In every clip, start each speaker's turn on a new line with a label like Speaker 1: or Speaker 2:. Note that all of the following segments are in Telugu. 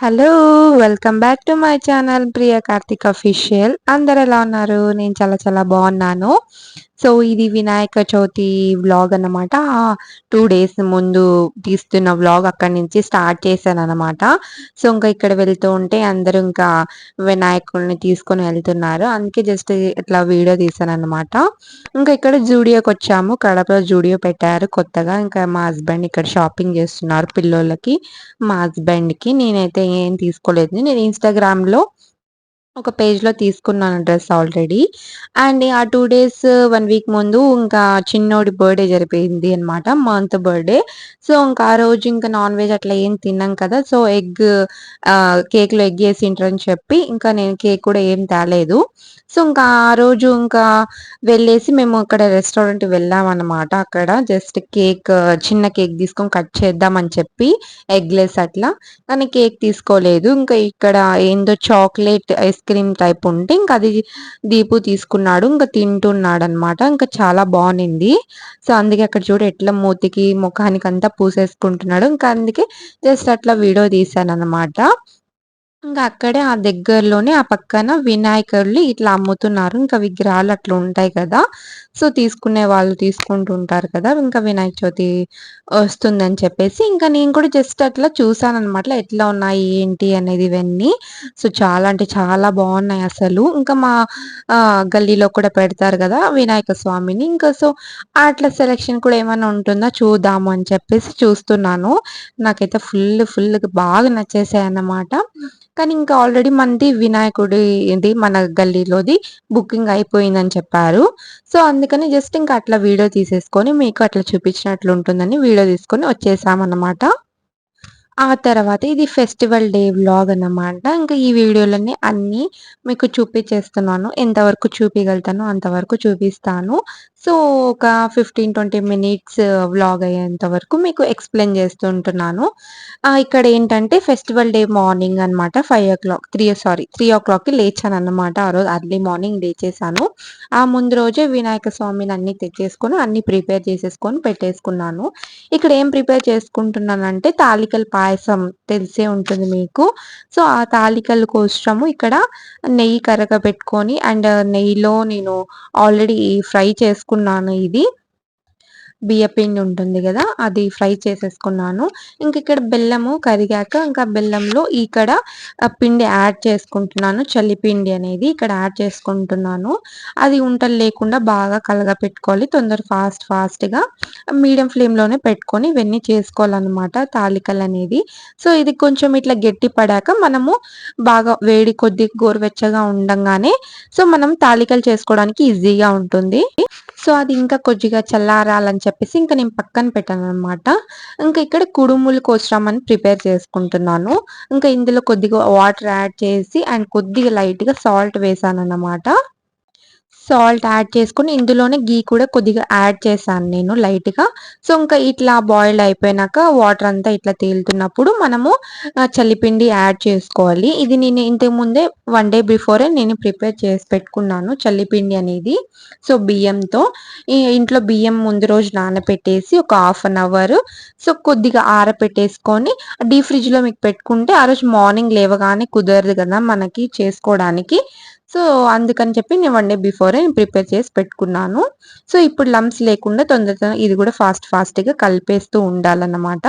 Speaker 1: Hello welcome back to my channel Priya Karthik official అందరు ఎలా ఉన్నారు? నేను చాలా చాలా బాగున్నాను. సో ఇది వినాయక చవితి వ్లాగ్ అన్నమాట. టూ డేస్ ముందు తీస్తున్న వ్లాగ్ అక్కడి నుంచి స్టార్ట్ చేశాను అనమాట సో ఇంకా ఇక్కడ వెళ్తూ ఉంటే అందరూ ఇంకా వినాయకుడిని తీసుకొని వెళ్తున్నారు. అందుకే జస్ట్ ఇట్లా వీడియో తీసాను అనమాట ఇంకా ఇక్కడ జూడియోకి వచ్చాము. కడపలో జూడియో పెట్టారు కొత్తగా. ఇంకా మా హస్బెండ్ ఇక్కడ షాపింగ్ చేస్తున్నారు పిల్లోళ్ళకి. మా హస్బెండ్కి నేనైతే ఏం తీసుకోలేదు. నేను ఇన్స్టాగ్రామ్లో ఒక పేజ్‌లో తీసుకున్నాను డ్రెస్ ఆల్రెడీ. అండ్ ఆ టూ డేస్, వన్ వీక్ ముందు ఇంకా చిన్నోడి బర్త్‌డే జరిపోయింది అనమాట. Month birthday. సో, ఇంకా ఆ రోజు ఇంకా నాన్ వెజ్ అట్లా ఏం తిన్నాం కదా! సో, ఎగ్ కేక్‌లో ఎగ్ వేసి తింటారని చెప్పి ఇంకా నేను కేక్ కూడా ఏం తేలేదు. సో, ఇంకా ఆ రోజు ఇంకా వెళ్ళేసి మేము అక్కడ రెస్టారెంట్‌కి వెళ్ళామన్నమాట అక్కడ జస్ట్ కేక్ చిన్న కేక్ తీసుకొని కట్ చేద్దామని చెప్పి ఎగ్‌లెస్ అట్లా. కానీ కేక్ తీసుకోలేదు. ఇంకా ఇక్కడ ఏందో చాక్లెట్ ఐస్ క్రీమ్ టైప్ ఉంటే ఇంకా అది దీపు తీసుకున్నాడు ఇంకా తింటున్నాడు అనమాట ఇంకా చాలా బాగుంది సో అందుకే అక్కడ చూడు ఎట్లా మూతికి ముఖానికి అంతా పూసేసుకుంటున్నాడు. ఇంకా అందుకే జస్ట్ అట్లా వీడియో తీసాను అనమాట ఇంకా అక్కడే ఆ దగ్గరలోనే ఆ పక్కన వినాయకుడిని ఇట్లా అమ్ముతున్నారు. ఇంకా విగ్రహాలు అట్లా ఉంటాయి కదా! సో, తీసుకునే వాళ్ళు తీసుకుంటూ ఉంటారు కదా! ఇంకా వినాయక చవితి వస్తుందని చెప్పేసి ఇంకా నేను కూడా జస్ట్ అట్లా చూసాను అనమాట ఎట్లా ఉన్నాయి ఏంటి అనేది ఇవన్నీ. సో, చాలా అంటే చాలా బాగున్నాయి అసలు. ఇంకా మా గల్లీలో కూడా పెడతారు కదా! వినాయక స్వామిని. ఇంకా సో, అట్లా సెలెక్షన్ కూడా ఏమైనా ఉంటుందా చూద్దాము అని చెప్పేసి చూస్తున్నాను. నాకైతే ఫుల్ ఫుల్ బాగా నచ్చేసాయి అన్నమాట కానీ ఇంకా ఆల్రెడీ మనది వినాయకుడి ఇది మన గల్లీలోది బుకింగ్ అయిపోయిందని చెప్పారు. సో, అందుకని జస్ట్ ఇంకా అట్లా వీడియో తీసేసుకొని మీకు అట్లా చూపించినట్లు ఉంటుందని వీడియో తీసుకొని వచ్చేసామన్నమాట. ఆ తర్వాత ఇది ఫెస్టివల్ డే వ్లాగ్ అన్నమాట. ఇంకా ఈ వీడియోలన్నీ అన్నీ మీకు చూపించేస్తున్నాను. ఎంతవరకు చూపించగలుగుతానో అంతవరకు చూపిస్తాను. సో, ఒక 15, 20 మినిట్స్ వ్లాగ్ అయ్యేంత వరకు మీకు ఎక్స్‌ప్లెయిన్ చేస్తుంటున్నాను ఇక్కడ ఏంటంటే ఫెస్టివల్ డే మార్నింగ్ అనమాట. 5:00 త్రీ సారీ త్రీ ఓ క్లాక్కి లేచాను అనమాట ఆ రోజు అర్లీ మార్నింగ్ లేచేసాను. ఆ ముందు రోజే వినాయక స్వామిని అన్ని తెచ్చేసుకొని అన్ని ప్రిపేర్ చేసేసుకొని పెట్టేసుకున్నాను. ఇక్కడ ఏం ప్రిపేర్ చేసుకుంటున్నానంటే తాలికల పాయసం తెలిసే ఉంటుంది మీకు. సో, ఆ తాలికల కోసము ఇక్కడ నెయ్యి కరగబెట్టుకొని అండ్ నెయ్యిలో నేను ఆల్రెడీ ఫ్రై చేసుకున్నాను ఇది. బియ్యపిండి ఉంటుంది కదా అది ఫ్రై చేసేసుకున్నాను. ఇంక ఇక్కడ బెల్లము కరిగాక ఇంకా బెల్లంలో ఇక్కడ పిండి యాడ్ చేసుకుంటున్నాను. చల్లిపిండి అనేది ఇక్కడ యాడ్ చేసుకుంటున్నాను. అది ఉంటలు లేకుండా బాగా కలగపెట్టుకోవాలి తొందర ఫాస్ట్ ఫాస్ట్గా మీడియం ఫ్లేమ్లోనే పెట్టుకొని ఇవన్నీ చేసుకోవాలన్నమాట తాలికలు అనేది. సో ఇది కొంచెం ఇట్లా గట్టి పడాక మనము బాగా వేడి కొద్ది గోరువెచ్చగా ఉండగానే సో మనం తాలికలు చేసుకోవడానికి ఈజీగా ఉంటుంది. సో అది ఇంకా కొద్దిగా చల్లారాలని చెప్పేసి ఇంకా నేను పక్కన పెట్టాను అనమాట ఇంకా ఇక్కడ కుడుములు కోసమని ప్రిపేర్ చేసుకుంటున్నాను. ఇంకా ఇందులో కొద్దిగా వాటర్ యాడ్ చేసి అండ్ కొద్దిగా లైట్గా సాల్ట్ వేసాను అన్నమాట సాల్ట్ యాడ్ చేసుకొని ఇందులోనే గీ కూడా కొద్దిగా యాడ్ చేశాను నేను లైట్గా. సో ఇంకా ఇట్లా బాయిల్ అయిపోయినాక వాటర్ అంతా ఇట్లా తేలుతున్నప్పుడు మనము చల్లిపిండి యాడ్ చేసుకోవాలి. ఇది నేను ఇంతకు ముందే వన్ డే బిఫోరే నేను ప్రిపేర్ చేసి పెట్టుకున్నాను చల్లిపిండి అనేది. సో బియ్యంతో. ఇంట్లో బియ్యం ముందు రోజు నానబెట్టేసి ఒక హాఫ్ అన్ అవర్. సో కొద్దిగా ఆరపెట్టేసుకొని డీ ఫ్రిడ్జ్లో మీకు పెట్టుకుంటే ఆ రోజు మార్నింగ్ లేవగానే కుదరదు కదా మనకి చేసుకోవడానికి. సో అందుకని చెప్పి నేను వన్ డే బిఫోరే నేను ప్రిపేర్ చేసి పెట్టుకున్నాను. సో ఇప్పుడు లమ్స్ లేకుండా తొందరగా ఇది కూడా ఫాస్ట్ ఫాస్ట్గా కలిపేస్తూ ఉండాలన్నమాట.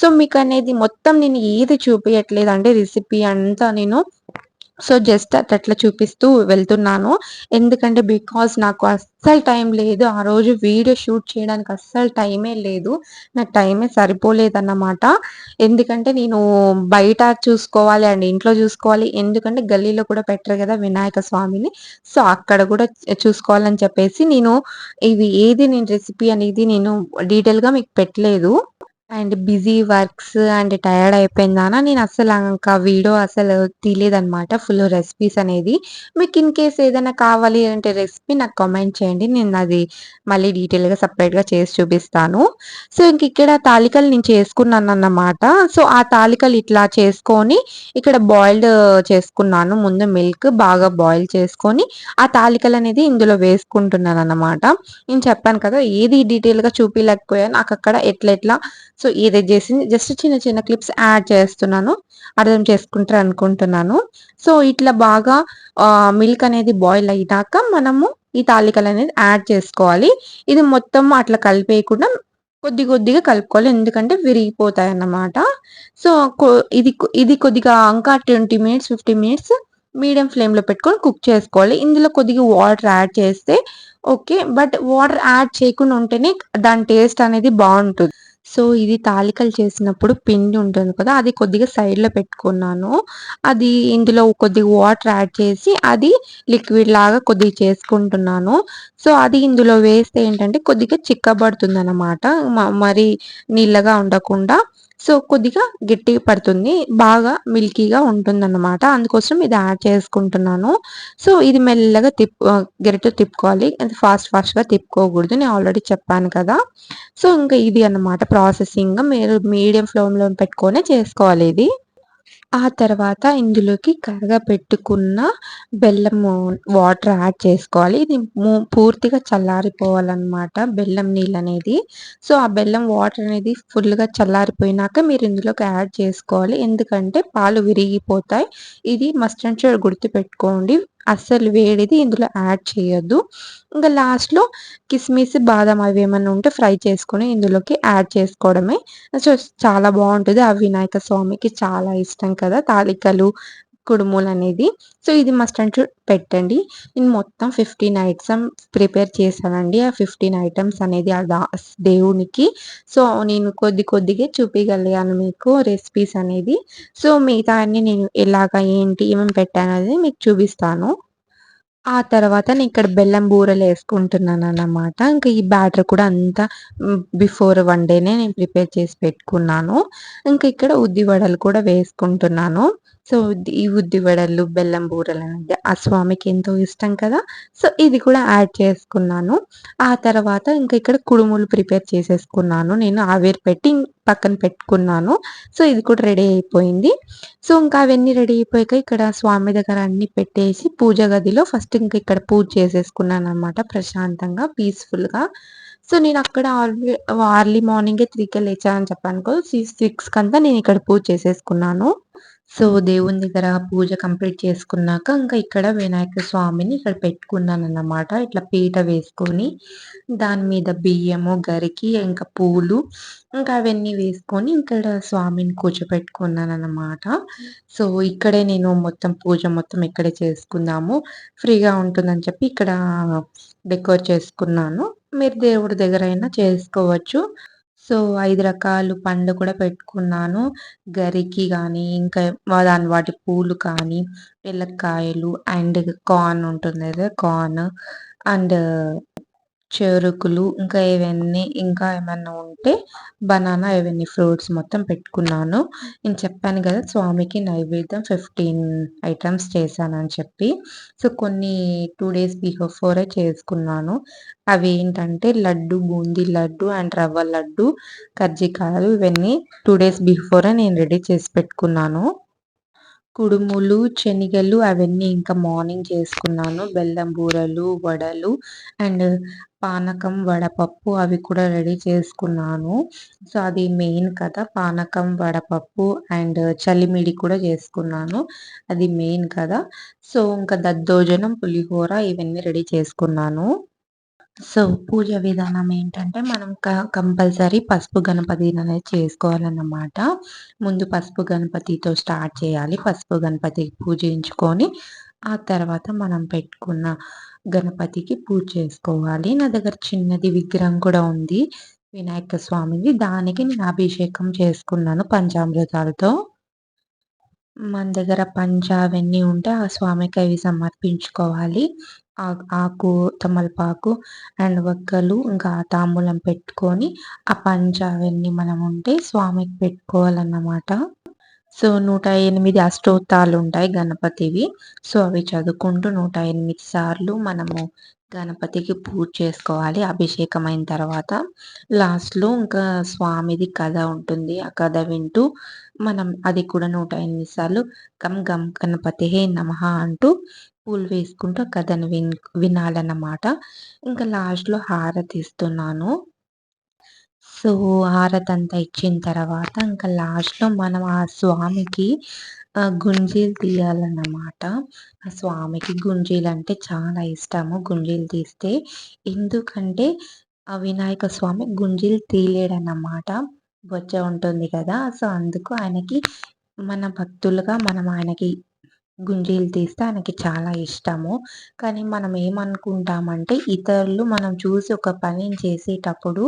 Speaker 1: సో మీకు అనేది మొత్తం నేను ఏది చూపించట్లేదు అంటే రెసిపీ అంతా నేను సో జస్ట్ అట్లా చూపిస్తూ వెళ్తున్నాను. ఎందుకంటే బికాస్ నాకు అస్సలు టైం లేదు ఆ రోజు వీడియో షూట్ చేయడానికి అస్సలు టైమే లేదు. నాకు టైమే సరిపోలేదన్నమాట. ఎందుకంటే నేను బయట చూసుకోవాలి అండ్ ఇంట్లో చూసుకోవాలి. ఎందుకంటే గల్లీలో కూడా పెట్టరు కదా వినాయక స్వామిని. సో అక్కడ కూడా చూసుకోవాలని చెప్పేసి నేను ఇవి ఏది నేను రెసిపీ అనేది నేను డీటెయిల్గా మీకు పెట్టలేదు. And busy works and tired అయిపోయిందానా? నేను అసలు ఇంకా వీడియో అసలు తీయలేదనమాట ఫుల్ రెసిపీస్ అనేది. మీకు ఇన్ కేస్ ఏదైనా కావాలి అంటే రెసిపీ నాకు కామెంట్ చేయండి నేను అది మళ్ళీ డీటెయిల్గా సపరేట్గా చేసి చూపిస్తాను. సో ఇంక ఇక్కడ తాలికలు నేను చేసుకున్నాను అన్నమాట సో ఆ తాలికలు ఇట్లా చేసుకొని ఇక్కడ బాయిల్డ్ చేసుకున్నాను. ముందు మిల్క్ బాగా బాయిల్ చేసుకొని ఆ తాలికలు అనేది ఇందులో వేసుకుంటున్నాను అన్నమాట నేను చెప్పాను కదా ఏది డీటెయిల్గా చూపించలేకపోయాను నాకు అక్కడ ఎట్లా ఎట్లా సో ఇది చేసింది జస్ట్ చిన్న చిన్న క్లిప్స్ యాడ్ చేస్తున్నాను. అర్థం చేసుకుంటారు అనుకుంటున్నాను. సో ఇట్లా బాగా మిల్క్ అనేది బాయిల్ అయినాక మనము ఈ తాలికలు అనేది యాడ్ చేసుకోవాలి. ఇది మొత్తం అట్లా కలిపేయకుండా కొద్ది కొద్దిగా కలుపుకోవాలి. ఎందుకంటే విరిగిపోతాయి అన్నమాట. సో ఇది ఇది కొద్దిగా ఇంకా twenty minutes fifty minutes medium ఫ్లేమ్లో పెట్టుకొని కుక్ చేసుకోవాలి. ఇందులో కొద్దిగా వాటర్ యాడ్ చేస్తే ఓకే. బట్ వాటర్ యాడ్ చేయకుండా ఉంటేనే దాని టేస్ట్ అనేది బాగుంటుంది. సో ఇది తాలికలు చేసినప్పుడు పిండి ఉంటుంది కదా అది కొద్దిగా సైడ్లో పెట్టుకున్నాను. అది ఇందులో కొద్దిగా వాటర్ యాడ్ చేసి అది లిక్విడ్ లాగా కొద్దిగా చేసుకుంటున్నాను. సో అది ఇందులో వేస్తే ఏంటంటే కొద్దిగా చిక్కబడుతుంది అన్నమాట మరి నీళ్ళగా ఉండకుండా. సో కొద్దిగా గట్టి పడుతుంది. బాగా మిల్కీగా ఉంటుందన్నమాట. అందుకోసం ఇది యాడ్ చేసుకుంటున్నాను. సో ఇది మెల్లగా తిప్ గరిటె తిప్పుకోవాలి. ఫాస్ట్ ఫాస్ట్గా తిప్పుకోకూడదు. నేను ఆల్రెడీ చెప్పాను కదా. సో ఇంకా ఇది అన్నమాట ప్రాసెసింగ్. మీరు మీడియం ఫ్లేమ్లో పెట్టుకొని చేసుకోవాలి ఇది. ఆ తర్వాత ఇందులోకి కరగ పెట్టుకున్న వాటర్ యాడ్ చేసుకోవాలి. ఇది పూర్తిగా చల్లారిపోవాలన్నమాట బెల్లం నీళ్ళు అనేది. సో ఆ బెల్లం వాటర్ అనేది ఫుల్గా చల్లారిపోయినాక మీరు ఇందులోకి యాడ్ చేసుకోవాలి. ఎందుకంటే పాలు విరిగిపోతాయి. ఇది మస్ట్ అండ్ షూర్ గుర్తుపెట్టుకోండి. అస్సలు వేడిది ఇందులో యాడ్ చేయొద్దు. ఇంకా లాస్ట్లో కిస్మిస్ బాదం అవి ఏమైనా ఉంటే ఫ్రై చేసుకొని ఇందులోకి యాడ్ చేసుకోవడమే. సో చాలా బాగుంటుంది. ఆ వినాయక స్వామికి చాలా ఇష్టం కదా. తాలికలు కుడుములు అనేది. సో ఇది మస్ట్ అండ్ పెట్టండి. నేను మొత్తం ఫిఫ్టీన్ ఐటమ్స్ ప్రిపేర్ చేశానండి. ఆ ఫిఫ్టీన్ ఐటమ్స్ అనేది ఆ దేవునికి. సో నేను కొద్ది కొద్దిగా చూపించగలిగాను మీకు రెసిపీస్ అనేది. సో మిగతా అన్ని నేను ఎలాగ ఏంటి ఏమేమి పెట్టాను అనేది మీకు చూపిస్తాను. ఆ తర్వాత నేను ఇక్కడ బెల్లం బూరెలు వేసుకుంటున్నాను అన్నమాట. ఇంకా ఈ బ్యాటర్ కూడా అంతా బిఫోర్ వన్ డేనే నేను ప్రిపేర్ చేసి పెట్టుకున్నాను. ఇంకా ఇక్కడ ఉద్ది వడలు కూడా వేసుకుంటున్నాను. సో ఈ ఉద్ది వడలు బెల్లం బూరెలు అనేది ఆ స్వామికి ఎంతో ఇష్టం కదా. సో ఇది కూడా యాడ్ చేసుకున్నాను. ఆ తర్వాత ఇంకా ఇక్కడ కుడుములు ప్రిపేర్ చేసేసుకున్నాను. నేను ఆవిరి పెట్టి పక్కన పెట్టుకున్నాను. సో ఇది కూడా రెడీ అయిపోయింది. సో ఇంకా అవన్నీ రెడీ అయిపోయాక ఇక్కడ స్వామి దగ్గర అన్ని పెట్టేసి పూజ గదిలో ఫస్ట్ ఇంకా ఇక్కడ పూజ చేసేసుకున్నాను అనమాట ప్రశాంతంగా పీస్ఫుల్గా. సో నేను అక్కడ ఆర్లీ ఆర్లీ మార్నింగే త్రీకే లేచానని చెప్పాను కదా. సిక్స్ కంతా నేను ఇక్కడ పూజ చేసేసుకున్నాను. సో దేవుని దగ్గర పూజ కంప్లీట్ చేసుకున్నాక ఇంకా ఇక్కడ వినాయక స్వామిని ఇక్కడ పెట్టుకున్నాను అన్నమాట ఇట్లా పీట వేసుకొని దాని మీద బియ్యము గరికి ఇంకా పూలు ఇంకా అవన్నీ వేసుకొని ఇక్కడ స్వామిని కూర్చోపెట్టుకున్నాను అన్నమాట సో ఇక్కడే నేను మొత్తం పూజ మొత్తం ఇక్కడే చేసుకుందాము. ఫ్రీగా ఉంటుందని చెప్పి ఇక్కడ డెకోర్ చేసుకున్నాను. మీరు దేవుడి దగ్గర అయినా చేసుకోవచ్చు. సో ఐదు రకాలు పండ్లు కూడా పెట్టుకున్నాను. గరికి కానీ ఇంకా దాని వాటి పూలు కానీ ఎల్లక్కాయలు అండ్ కార్న్ ఉంటుంది కదా కార్న్ అండ్ చెరుకులు ఇంకా ఇవన్నీ ఇంకా ఏమన్నా ఉంటే బనానా ఇవన్నీ ఫ్రూట్స్ మొత్తం పెట్టుకున్నాను. నేను చెప్పాను కదా స్వామికి నైవేద్యం ఫిఫ్టీన్ ఐటమ్స్ చేశానని చెప్పి. సో కొన్ని టూ డేస్ బిఫోరే చేసుకున్నాను. అవి ఏంటంటే లడ్డు బూందీ లడ్డు అండ్ రవ్వ లడ్డు కజ్జికాయలు ఇవన్నీ టూ డేస్ బిఫోరే నేను రెడీ చేసి పెట్టుకున్నాను. కుడుములు శనిగలు అవన్నీ ఇంకా మార్నింగ్ చేసుకున్నాను. బెల్లం బూరలు వడలు అండ్ పానకం వడపప్పు అవి కూడా రెడీ చేసుకున్నాను. సో అది మెయిన్ కదా. పానకం వడపప్పు అండ్ చలిమిడి కూడా చేసుకున్నాను. అది మెయిన్ కదా. సో ఇంకా దద్దోజనం పులిహోర ఇవన్నీ రెడీ చేసుకున్నాను. సో పూజ విధానం ఏంటంటే మనం క కంపల్సరీ పసుపు గణపతిని అనేది చేసుకోవాలన్నమాట. ముందు పసుపు గణపతితో స్టార్ట్ చేయాలి. పసుపు గణపతి పూజించుకొని ఆ తర్వాత మనం పెట్టుకున్న గణపతికి పూజ చేసుకోవాలి. నా దగ్గర చిన్నది విగ్రహం కూడా ఉంది. వినాయక స్వామిది. దానికి నేను అభిషేకం చేసుకున్నాను పంచామృతాలతో. మన దగ్గర పంచ అవన్నీ ఉంటే ఆ స్వామికి అవి సమర్పించుకోవాలి. ఆకు తమలపాకు అండ్ వక్కలు ఇంకా తాంబూలం పెట్టుకొని ఆ పంచ అవన్నీ మనం ఉంటే స్వామికి పెట్టుకోవాలన్నమాట. సో నూట ఎనిమిది అష్టోత్తాలు ఉంటాయి గణపతివి. సో అవి చదువుకుంటూ నూట ఎనిమిది సార్లు మనము గణపతికి పూజ చేసుకోవాలి. అభిషేకం అయిన తర్వాత లాస్ట్లో ఇంకా స్వామిది కథ ఉంటుంది. ఆ కథ వింటూ మనం అది కూడా నూట ఎనిమిది సార్లు గమ్ గమ్ గణపతి హే నమ అంటూ పూలు వేసుకుంటూ కథను విన్ వినాలన్నమాట ఇంకా లాస్ట్లో హారతి ఇస్తున్నాను సో, హారతంతా ఇచ్చిన తర్వాత ఇంకా లాస్ట్‌లో మనం ఆ స్వామికి గుంజీలు తీయాలన్నమాట. ఆ స్వామికి గుంజీలు అంటే చాలా ఇష్టము. గుంజీలు తీస్తే ఎందుకంటే ఆ వినాయక స్వామి గుంజీలు తీయలేడన్నమాట. బొచ్చ ఉంటుంది కదా! సో, అందుకు ఆయనకి మన భక్తులుగా మనం ఆయనకి గుంజీలు తీస్తే ఆయనకి చాలా ఇష్టము. కానీ మనం ఏమనుకుంటామంటే ఇతరులు మనం చూసి ఒక పనిని చేసేటప్పుడు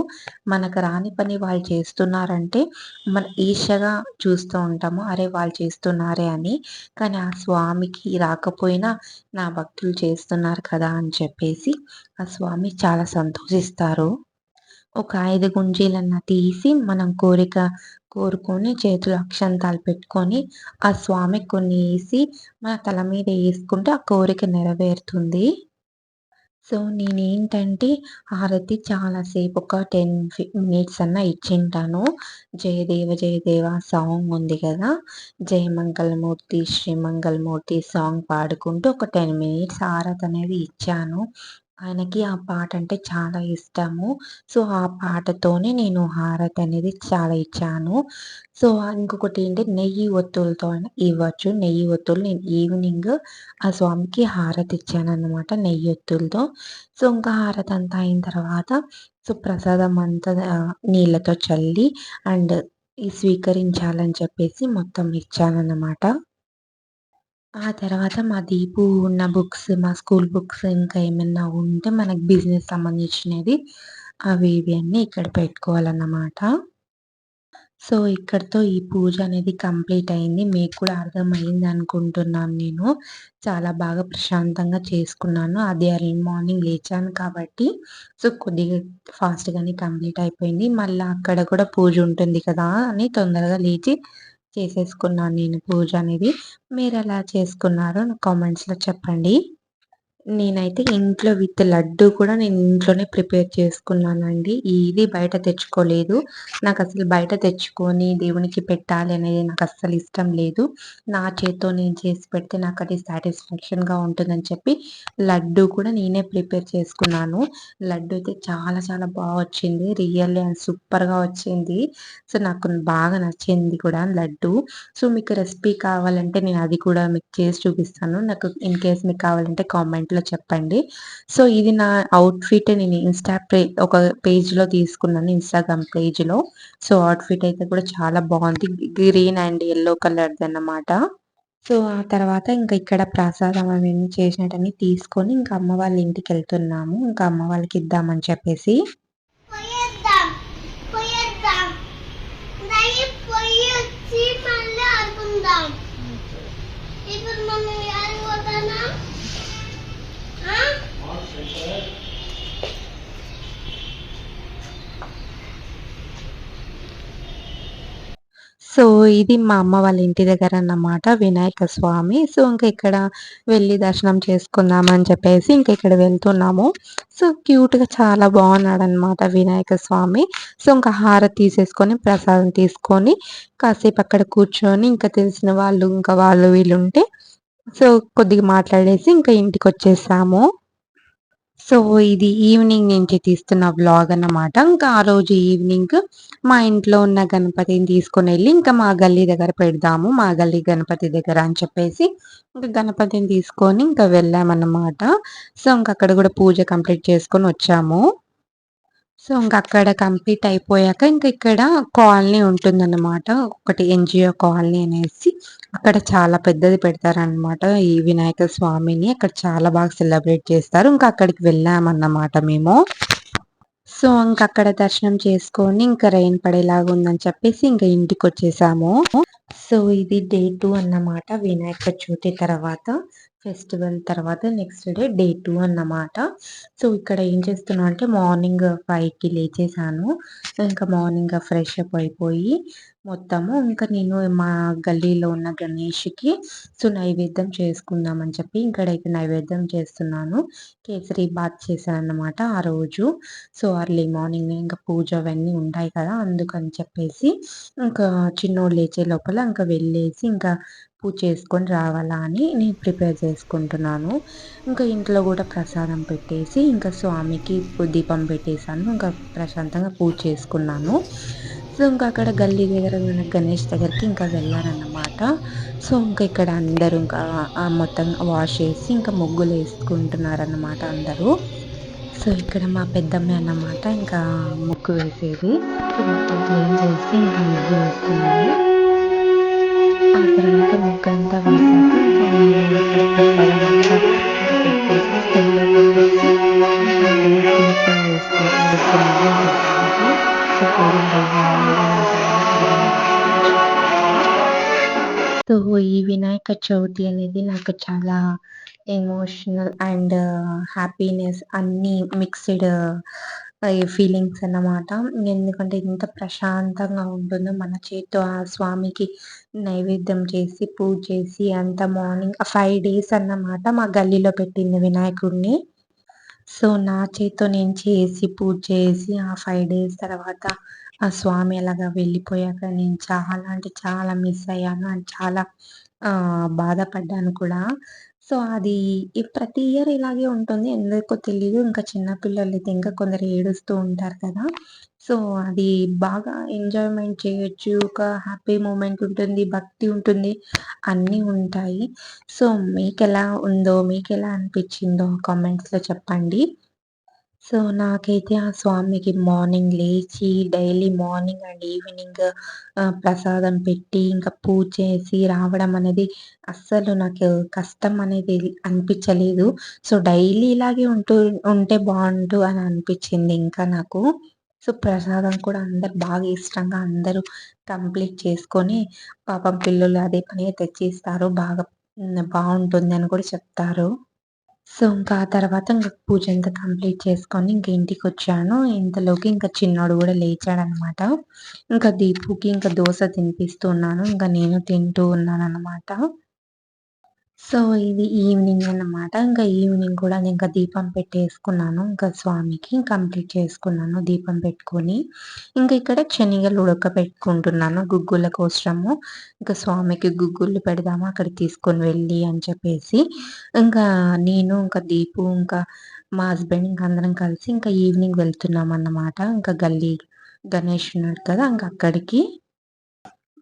Speaker 1: మనకు రాని పని వాళ్ళు చేస్తున్నారంటే మన ఈర్షగా చూస్తూ ఉంటాము. అరే! వాళ్ళు చేస్తున్నారే అని. కానీ ఆ స్వామికి రాకపోయినా నా భక్తులు చేస్తున్నారు కదా! అని చెప్పేసి ఆ స్వామి చాలా సంతోషిస్తారు. ఒక ఐదు గుంజీలన్న తీసి మనం కోరిక కోరుకొని చేతిలో అక్షంతాలు పెట్టుకొని ఆ స్వామికి కొన్ని వేసి మన తల మీద వేసుకుంటే ఆ కోరిక నెరవేరుతుంది. సో, నేనేంటంటే హారతి చాలాసేపు ఒక టెన్ మినిట్స్ అన్నా ఇచ్చింటాను. 'జయదేవ జయదేవ' సాంగ్ ఉంది కదా 'జయ మంగళమూర్తి శ్రీ మంగళమూర్తి' సాంగ్ పాడుకుంటూ ఒక 10 మినిట్స్ హారతనేది ఇచ్చాను. ఆయనకి ఆ పాట అంటే చాలా ఇష్టము. సో, ఆ పాటతోనే నేను హారతి అనేది చాలా ఇచ్చాను. సో, ఇంకొకటేంటి నెయ్యి ఒత్తులతో అయినా ఇవ్వచ్చు. నెయ్యి ఒత్తులు నేను ఈవినింగ్ ఆ స్వామికి హారతి ఇచ్చాననమాట నెయ్యి ఒత్తులతో. సో, ఇంకా హారతంతా అయిన తర్వాత సో, ప్రసాదం అంతా ఆహ్, నీళ్ళతో చల్లి అండ్ ఈ స్వీకరించాలని చెప్పేసి మొత్తం ఇచ్చానన్నమాట. ఆ తర్వాత మా దీపు ఉన్న బుక్స్, మా స్కూల్ బుక్స్ ఇంకా ఏమన్నా ఉంటే మనకు బిజినెస్ సంబంధించినది అవి ఇవి అన్నీ ఇక్కడ పెట్టుకోవాలన్నమాట. సో, ఇక్కడతో ఈ పూజ అనేది కంప్లీట్ అయింది. మీకు కూడా అర్థమైంది అనుకుంటున్నాను నేను. చాలా బాగా ప్రశాంతంగా చేసుకున్నాను. అది ఎర్లీ మార్నింగ్ లేచాను కాబట్టి సో, కొద్దిగా ఫాస్ట్‌గానే కంప్లీట్ అయిపోయింది. మళ్ళీ అక్కడ కూడా పూజ ఉంటుంది కదా! అని తొందరగా లేచి చేసేసుకున్నాను నేను పూజ అనేది. మీరు ఎలా చేసుకున్నారో నాకు కామెంట్స్‌లో చెప్పండి. నేనైతే ఇంట్లో విత్ లడ్డు కూడా నేను ఇంట్లోనే ప్రిపేర్ చేసుకున్నానండి. ఇది బయట తెచ్చుకోలేదు. నాకు అసలు బయట తెచ్చుకొని దేవునికి పెట్టాలి అనేది నాకు అస్సలు ఇష్టం లేదు. నా చేత్తో నేను చేసి పెడితే నాకు అది సాటిస్ఫాక్షన్‌గా ఉంటుందని చెప్పి లడ్డు కూడా నేనే ప్రిపేర్ చేసుకున్నాను. లడ్డు అయితే చాలా చాలా బాగా వచ్చింది. రియల్లీ అండ్ సూపర్‌గా వచ్చింది. సో, నాకు బాగా నచ్చింది కూడా లడ్డు. సో, మీకు రెసిపీ కావాలంటే నేను అది కూడా మీకు చేసి చూపిస్తాను. నాకు ఇన్ కేస్ మీకు కావాలంటే కామెంట్ కామెంట్‌లో చెప్పండి. సో, ఇది నా అవుట్‌ఫిట్ నేను ఇన్‌స్టా పే ఒక పేజ్‌లో తీసుకున్నాను. ఇన్‌స్టాగ్రామ్ పేజ్‌లో. సో, అవుట్‌ఫిట్ అయితే కూడా చాలా బాగుంది గ్రీన్ అండ్ యెల్లో కలర్‌దన్నమాట. సో, ఆ తర్వాత ఇంకా ఇక్కడ ప్రసాదం అవన్నీ చేసినటన్నీ తీసుకొని ఇంకా అమ్మ వాళ్ళ ఇంటికి వెళ్తున్నాము ఇంకా అమ్మ వాళ్ళకి ఇద్దామని చెప్పేసి. సో, ఇది మా అమ్మ వాళ్ళ ఇంటి దగ్గర అన్నమాట వినాయక స్వామి. సో, ఇంకా ఇక్కడ వెళ్ళి దర్శనం చేసుకుందామని చెప్పేసి ఇంకా ఇక్కడ వెళ్తున్నాము. సో, క్యూట్‌గా చాలా బాగున్నాడనమాట వినాయక స్వామి. సో, ఇంకా హారతి తీసేసుకొని, ప్రసాదం తీసుకొని కాసేపు అక్కడ కూర్చొని ఇంకా తెలిసిన వాళ్ళు ఇంకా వాళ్ళు వీళ్ళు ఉంటే సో, కొద్దిగా మాట్లాడేసి ఇంకా ఇంటికొచ్చేసాము. సో, ఇది ఈవినింగ్ నుంచి తీస్తున్న వ్లాగ్ అన్నమాట. ఇంకా ఆ రోజు ఈవినింగ్ మా ఇంట్లో ఉన్న గణపతిని తీసుకొనెళ్ళి ఇంకా మా గల్లీ దగ్గర పెడదాము. మా గల్లీ గణపతి దగ్గర అని చెప్పేసి ఇంకా గణపతిని తీసుకొని ఇంకా వెళ్ళామన్నమాట. సో, ఇంకా అక్కడ కూడా పూజ కంప్లీట్ చేసుకొని వచ్చాము. సో, ఇంక అక్కడ కంప్లీట్ అయిపోయాక ఇంక ఇక్కడ కాలనీ ఉంటుందన్నమాట. ఒకటి ఎన్జిఓ కాలనీ అనేసి అక్కడ చాలా పెద్దది పెడతారనమాట. ఈ వినాయక స్వామిని అక్కడ చాలా బాగా సెలబ్రేట్ చేస్తారు. ఇంకా అక్కడికి వెళ్ళామన్నమాట మేము. సో, ఇంక అక్కడ దర్శనం చేసుకొని ఇంకా రెయిన్ పడేలాగా ఉందని చెప్పేసి ఇంకా ఇంటికి వచ్చేసాము సో, ఇది డే టూ అన్నమాట. వినాయక చవితి తర్వాత ఫెస్టివల్ తర్వాత నెక్స్ట్ డే, డే టూ అన్నమాట. సో, ఇక్కడ ఏం చేస్తున్నా అంటే మార్నింగ్ ఫైవ్కి లేచేసాను. ఇంకా మార్నింగ్ ఫ్రెష్ అప్ అయిపోయి మొత్తము. ఇంకా నేను మా గల్లీలో ఉన్న గణేష్కి సో నైవేద్యం చేసుకుందామని చెప్పి ఇక్కడైతే నైవేద్యం చేస్తున్నాను. కేసరి బాత్ చేశాను అన్నమాట ఆ రోజు. సో అర్లీ మార్నింగ్ ఇంకా పూజ అవన్నీ ఉంటాయి కదా అందుకని చెప్పేసి ఇంకా చిన్నోడు లేచే లోపల ఇంకా వెళ్ళేసి ఇంకా పూజ చేసుకొని రావాలా అని నేను ప్రిపేర్ చేసుకుంటున్నాను. ఇంకా ఇంట్లో కూడా ప్రసాదం పెట్టేసి ఇంకా స్వామికి దీపం పెట్టేశాను. ఇంకా ప్రశాంతంగా పూజ చేసుకున్నాను. సో ఇంకా అక్కడ గల్లీ దగ్గర గణేష్ దగ్గరికి ఇంకా వెళ్ళారన్నమాట. సో ఇంకా ఇక్కడ అందరూ ఇంకా మొత్తం వాష్ చేసి ఇంకా ముగ్గులు వేసుకుంటున్నారన్నమాట అందరూ. సో ఇక్కడ మా పెద్దమ్మ అన్నమాట ఇంకా ముగ్గు వేసేది. క్లీన్ చేసి ఇంకా ముగ్గు వేస్తున్నాము ఆ తర్వాత ముగ్గు అంతా సో ఈ వినాయక చవితి అనేది నాకు చాలా ఎమోషనల్ అండ్ హ్యాపీనెస్ అన్నీ మిక్స్డ్ ఫీలింగ్స్ అన్నమాట ఎందుకంటే ఎంత ప్రశాంతంగా ఉంటుందో మన చేతితో ఆ స్వామికి నైవేద్యం చేసి పూజ చేసి అంత మార్నింగ్ ఫైవ్ డేస్ అన్నమాట మా గల్లీలో పెట్టింది వినాయకుడిని సో నా చేతితో నేను చేసి పూజ చేసి ఆ ఫైవ్ డేస్ తర్వాత ఆ స్వామి అలాగా వెళ్ళిపోయాక నేను చాలా అంటే చాలా మిస్ అయ్యాను అండ్ చాలా బాధపడ్డాను కూడా. సో అది ప్రతి ఇయర్ ఇలాగే ఉంటుంది. ఎందుకో తెలియదు ఇంకా చిన్నపిల్లలు అయితే ఇంకా కొందరు ఏడుస్తూ ఉంటారు కదా. సో అది బాగా ఎంజాయ్మెంట్ చేయొచ్చు. ఒక హ్యాపీ మూమెంట్ ఉంటుంది భక్తి ఉంటుంది అన్నీ ఉంటాయి. సో మీకు ఎలా ఉందో మీకు ఎలా అనిపించిందో కామెంట్స్లో చెప్పండి. సో నాకైతే ఆ స్వామికి మార్నింగ్ లేచి డైలీ మార్నింగ్ అండ్ ఈవినింగ్ ప్రసాదం పెట్టి ఇంకా పూజ చేసి రావడం అనేది అస్సలు నాకు కష్టం అనేది అనిపించలేదు. సో డైలీ ఇలాగే ఉంటూ ఉంటే బాగుంటు అని అనిపించింది ఇంకా నాకు. సో ప్రసాదం కూడా అందరు బాగా ఇష్టంగా అందరూ కంప్లీట్ చేసుకొని పాపం పిల్లలు అదే పనిగా తెచ్చిస్తారు. బాగా బాగుంటుంది అని కూడా చెప్తారు. సో ఇంకా ఆ తర్వాత ఇంకా పూజ అంతా కంప్లీట్ చేసుకొని ఇంక ఇంటికి వచ్చాను ఇంతలోకి ఇంకా చిన్నోడు కూడా లేచాడనమాట. ఇంకా దీపుకి ఇంకా దోశ తినిపిస్తున్నాను ఇంకా నేను తింటూ ఉన్నాను అనమాట సో ఇది ఈవినింగ్ అన్నమాట. ఇంకా ఈవినింగ్ కూడా నేను ఇంకా దీపం పెట్టేసుకున్నాను. ఇంకా స్వామికి కంప్లీట్ చేసుకున్నాను దీపం పెట్టుకొని. ఇంకా ఇక్కడ శనగలు ఉడకబెట్టుకుంటున్నాను గుగ్గుల కోసము. ఇంకా స్వామికి గుగ్గులు పెడదాము అక్కడ తీసుకొని వెళ్ళి అని చెప్పేసి. ఇంకా నేను ఇంకా దీపు ఇంకా మా హస్బెండ్ ఇంకా అందరం కలిసి ఇంకా ఈవినింగ్ వెళ్తున్నాం అన్నమాట. ఇంకా గల్లీ గణేష్ ఉన్నాడు కదా ఇంకా అక్కడికి.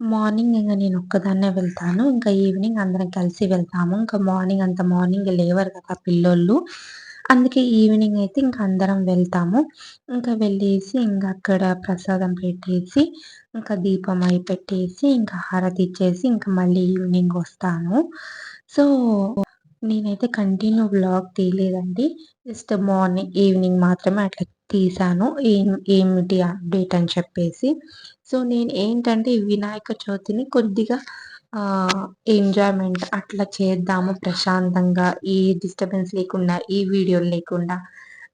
Speaker 1: మార్నింగ్ ఇంక నేను ఒక్కదాన్నే వెళ్తాను. ఇంకా ఈవినింగ్ అందరం కలిసి వెళ్తాము. ఇంకా మార్నింగ్ అంత మార్నింగ్ లేవరు కదా పిల్లోళ్ళు. అందుకే ఈవినింగ్ అయితే ఇంక అందరం వెళ్తాము. ఇంకా వెళ్ళేసి ఇంక అక్కడ ప్రసాదం పెట్టేసి, ఇంకా దీపం అయి పెట్టేసి, ఇంకా హారతి ఇచ్చేసి, ఇంకా మళ్ళీ ఈవినింగ్ వస్తాను. సో, నేనైతే కంటిన్యూ వ్లాగ్ తీయలేదండి. జస్ట్ మార్నింగ్, ఈవినింగ్ మాత్రమే అట్లా తీశాను. ఏం ఏమిటి అప్డేట్ అని చెప్పేసి. సో నేను ఏంటంటే వినాయక చవితిని కొద్దిగా ఎంజాయ్మెంట్ అట్లా చేద్దాము ప్రశాంతంగా. ఏ డిస్టర్బెన్స్ లేకుండా ఈ వీడియోలు లేకుండా.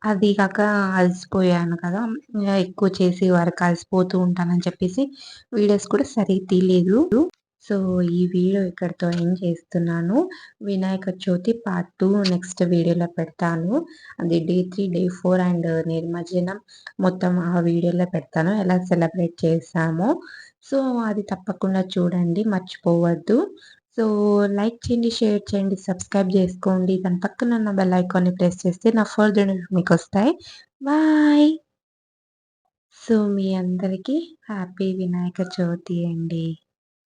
Speaker 1: అది కాక అలసిపోయాను కదా. ఎక్కువ చేసి వరకు అలసిపోతూ ఉంటానని చెప్పేసి వీడియోస్ కూడా సరిగ్గా తీయలేదు. సో ఈ వీడియో ఇక్కడితో ఏం చేస్తున్నాను? Vinayaka Chavithi part two next వీడియోలో పెడతాను. అది day three day four and నిర్మజనం మొత్తం ఆ వీడియోలో పెడతాను. ఎలా సెలబ్రేట్ చేస్తామో సో అది తప్పకుండా చూడండి మర్చిపోవద్దు. సో లైక్ చేయండి షేర్ చేయండి సబ్స్క్రైబ్ చేసుకోండి. దాని పక్కన ఉన్న బెల్ ఐకాన్ని ప్రెస్ చేస్తే నా ఫర్దర్ మీకు వస్తాయి. బాయ్! సో మీ అందరికీ హ్యాపీ వినాయక చవితి అండి.